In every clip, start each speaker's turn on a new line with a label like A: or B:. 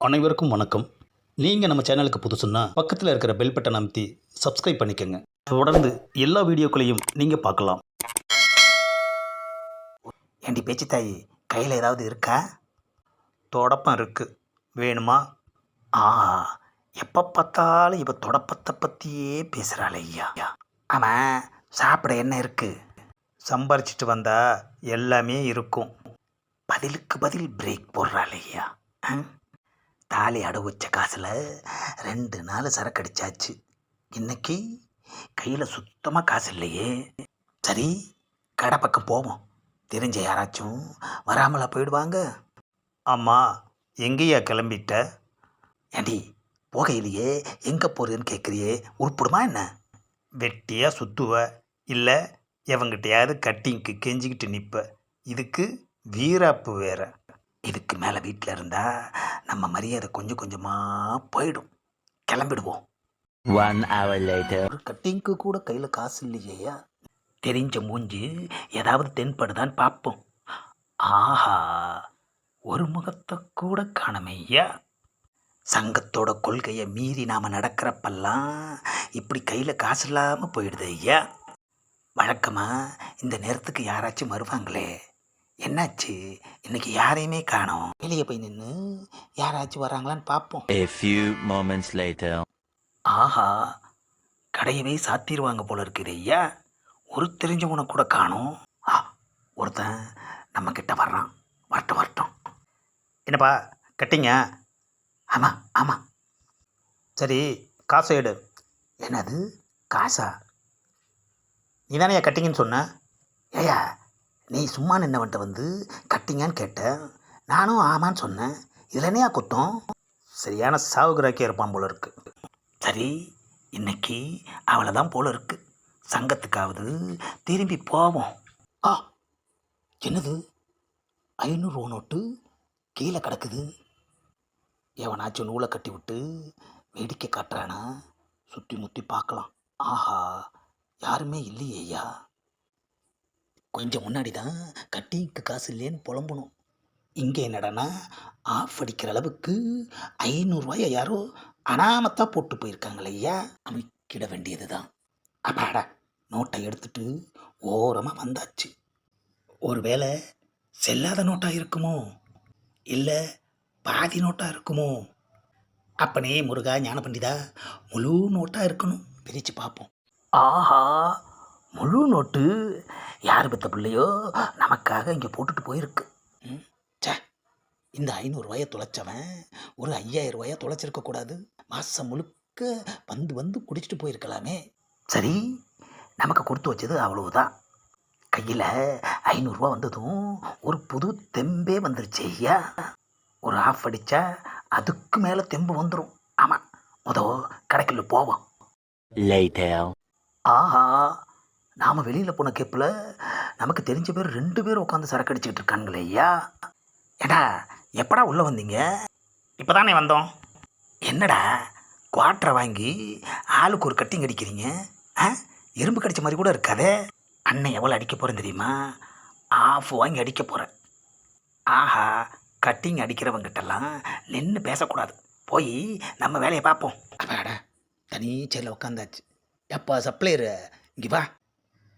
A: அனைவருக்கும் வணக்கம். நீங்கள் நம்ம சேனலுக்கு புதுசுன்னா பக்கத்தில் இருக்கிற பெல் பட்டன் அமைத்தி சப்ஸ்கிரைப் பண்ணிக்கோங்க. தொடர்ந்து எல்லா வீடியோக்களையும் நீங்கள் பார்க்கலாம்.
B: ஏண்டி பேச்சு தாயி கையில் ஏதாவது இருக்கா?
A: தொடப்பம் இருக்குது வேணுமா?
B: ஆ எப்போ பார்த்தாலும் இப்போ தொடப்பத்தை பற்றியே பேசுகிறாள் ஐயா. ஆமாம் சாப்பிட என்ன இருக்குது
A: சம்பாரிச்சிட்டு வந்தால் எல்லாமே இருக்கும்.
B: பதிலுக்கு பதில் பிரேக் போடுறாள் ஐயா. ஆ? தாலி அடவு வச்ச காசில் ரெண்டு நாள் சரக்கு அடிச்சாச்சு. இன்னைக்கு கையில் சுத்தமாக காசு இல்லையே. சரி கடை பக்கம் போவோம். தெரிஞ்ச யாராச்சும் வராமலா போயிடுவாங்க.
A: ஆமாம் எங்கேயா கிளம்பிட்ட?
B: ஏண்டி போகையிலேயே எங்கே போகிறேன்னு கேட்குறியே உருப்பிடுமா என்ன?
A: வெட்டியாக சுத்துவ? இல்லை எவங்கிட்டையாவது கட்டிங்க்கு கெஞ்சிக்கிட்டு நிற்ப இதுக்கு வீராப்பு வேற.
B: இதுக்கு மேலே வீட்டில் இருந்தால் நம்ம மரியாதை கொஞ்சம் கொஞ்சமாக போயிடும். கிளம்பிடுவோம். ஒரு கட்டிங்க்கு கூட கையில் காசு இல்லையா தெரிஞ்ச மூஞ்சி ஏதாவது தென்படுதான்னு பார்ப்போம். ஆஹா ஒரு முகத்தை கூட காணமையா? சங்கத்தோட கொள்கையை மீறி நாம் நடக்கிறப்பெல்லாம் இப்படி கையில் காசு இல்லாமல் போயிடுது ஐயா வழக்கமாக இந்த நேரத்துக்கு யாராச்சும் வருவாங்களே? என்னாச்சு? இன்னைக்கு யாரையுமே காணோம். வெளியே போய் நின்று யாராச்சும் வராங்களான்னு பார்ப்போம்
C: A few moments later.
B: ஆஹா கடையவே சாத்திடுவாங்க போல இருக்குது ஐயா ஒரு தெரிஞ்சவனை கூட காணோம். ஆ ஒருத்தன் நம்ம கிட்ட வர்றான். வரட்டும் வரட்டும்.
A: என்னப்பா கட்டிங்க?
B: ஆமாம் ஆமாம்
A: சரி காசை எடு.
B: என்னது? காசா?
A: நீ தானே கட்டிங்கன்னு சொன்ன?
B: ஏயா நீ சும்மா நின்னவன்ட்ட வந்து கட்டிங்கன்னு கேட்டேன் நானும் ஆமான்னு சொன்னேன். இதில் என்னையா குத்தம்?
A: சரியான சாவுகிராக்கியாக இருப்பான் போல இருக்கு.
B: சரி இன்னைக்கு அவளை தான் போல இருக்கு. சங்கத்துக்காவது திரும்பி போவோம். ஆ என்னது? ஐநூறுரூவா நோட்டு கீழே கிடக்குது. எவனாச்சும் நூலை கட்டி விட்டு வேடிக்கை காட்டுறானா? சுற்றி முற்றி பார்க்கலாம். ஆஹா யாருமே இல்லையே ஐயா. கொஞ்சம் முன்னாடி தான் கட்டிங்க்கு காசு இல்லைன்னு புலம்பணும் இங்கே என்னடான்னா ஆஃப் அடிக்கிற அளவுக்கு ஐநூறுரூவாயை யாரோ அனாமத்தா போட்டு போயிருக்காங்களே ஐயா. அமைக்கிட வேண்டியது தான் அப்பாடா நோட்டை எடுத்துட்டு ஓரமாக வந்தாச்சு. ஒருவேளை செல்லாத நோட்டாக இருக்குமோ? இல்லை பாதி நோட்டாக இருக்குமோ? அப்பனே முருகா ஞான பண்டிதா முழு நோட்டாக இருக்கணும். பிரித்து பார்ப்போம். ஆஹா முழு நோட்டு யார் பெத்த பிள்ளையோ நமக்காக இங்கே போட்டுட்டு போயிருக்கு. ம், ச்சே இந்த ஐநூறுரூவாயை தொலைச்சவன் ஒரு ஐயாயிரம் ரூபாயை தொலைச்சிருக்க கூடாது. மாதம் முழுக்க வந்து வந்து குடிச்சிட்டு போயிருக்கலாமே. சரி நமக்கு கொடுத்து வச்சது அவ்வளவுதான். கையில் ஐநூறுரூவா வந்ததும் ஒரு புது தெம்பே வந்துருச்சு ஐயா. ஒரு ஆஃப் அடித்தா அதுக்கு மேலே தெம்பு வந்துடும் ஆமாம் முத கடைக்குள்ள போவோம். ஆஹா நாம் வெளியில் போன கேப்பில் நமக்கு தெரிஞ்ச பேர் ரெண்டு பேர் உட்காந்து சரக்கு அடிச்சுக்கிட்டு இருக்காங்களே ஐயா. ஏடா எப்படா உள்ளே வந்தீங்க?
A: இப்போ தானே வந்தோம்.
B: என்னடா குவாட்டரை வாங்கி ஆளுக்கு ஒரு கட்டிங் அடிக்கிறீங்க? ஆ? எறும்பு கடிச்ச மாதிரி கூட இருக்காதே. அண்ணன் எவ்வளோ அடிக்க போகிறேன் தெரியுமா? ஆஃப் வாங்கி அடிக்க போகிறேன் ஆஹா கட்டிங் அடிக்கிறவங்கிட்டலாம் நின்று பேசக்கூடாது. போய் நம்ம வேலையை பார்ப்போம். அப்பாடா தனி சேரில் உட்காந்தாச்சு எப்பா சப்ளையரு இங்கே வா.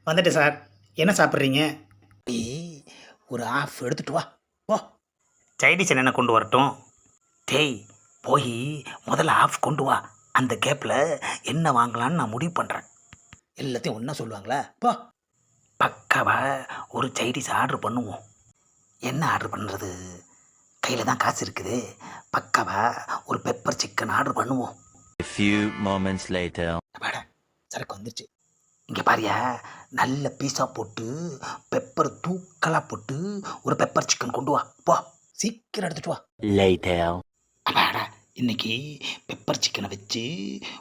A: வந்துட்டேன் சார். என்ன சாப்பிட்றீங்க?
B: டேய் ஒரு ஆஃப் எடுத்துட்டு வா. போ.
A: சைடிஸ் என்னென்ன கொண்டு வரட்டும்?
B: டேய் போய் முதல்ல ஆஃப் கொண்டு வா. அந்த கேப்பில் என்ன வாங்கலான்னு நான் முடிவு பண்ணுறேன் எல்லாத்தையும் ஒன்றா சொல்லுவாங்களா? போ. பக்காவா ஒரு சைடிஸ் ஆர்டர் பண்ணுவோம். என்ன ஆர்டர் பண்ணுறது கையில் தான் காசு இருக்குது. பக்காவா ஒரு பெப்பர் சிக்கன் ஆர்டர் பண்ணுவோம்.
C: A few moments later.
B: அப்பாடா சரக்கு வந்துருச்சு. இங்கே பாரியா நல்ல பீஸா போட்டு பெப்பர் தூக்கலாக போட்டு ஒரு பெப்பர் சிக்கன் கொண்டு வா. போ சீக்கிரம் எடுத்துட்டு வா. அப்பாடா இன்னைக்கு பெப்பர் சிக்கனை வச்சு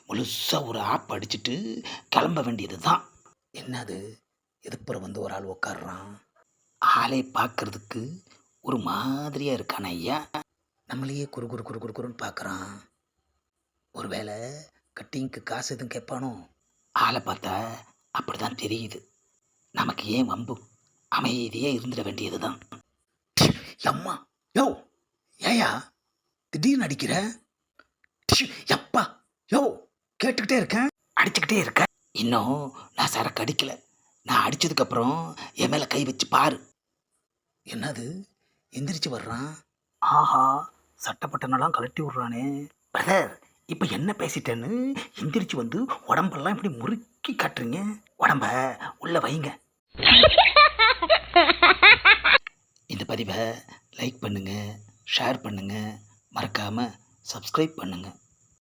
B: முழுசாக ஒரு ஆப் அடிச்சிட்டு கிளம்ப வேண்டியது தான் என்னது? எதுப்புறம் வந்து ஒரு ஆள் உட்காடுறான் ஆளே பார்க்கறதுக்கு ஒரு மாதிரியாக இருக்கான ஐயா. நம்மளையே குறு குறு குறு குறு குறுன்னு பார்க்குறான் ஒருவேளை கட்டிங்க்கு காசு எதுவும் கேட்பானோ? ஆளை பார்த்தா அப்படி தான் தெரியுது. நமக்கு ஏன் வம்பு? அமைதியே இருந்துட வேண்டியது தான் எம்மா யோ ஏயா திடீர்னு அடிக்கிற? எப்பா யோ கேட்டுக்கிட்டே இருக்கேன். அடிச்சுக்கிட்டே இருக்கேன் இன்னும் நான் சரக்கு அடிக்கல. நான் அடித்ததுக்கப்புறம் என் மேலே கை வச்சு பாரு. என்னது? எந்திரிச்சு வர்றான்? ஆஹா சட்டப்பட்டனெல்லாம் கழட்டி விட்றானே. பிரதர் இப்போ என்ன பேசிட்டேன்னு எந்திரிச்சு வந்து உடம்பெல்லாம் இப்படி முறுக்கி காட்டுறீங்க? உடம்ப உள்ள வைங்க. இந்த பதிவை லைக் பண்ணுங்க ஷேர் பண்ணுங்க மறக்காம சப்ஸ்கிரைப் பண்ணுங்கள்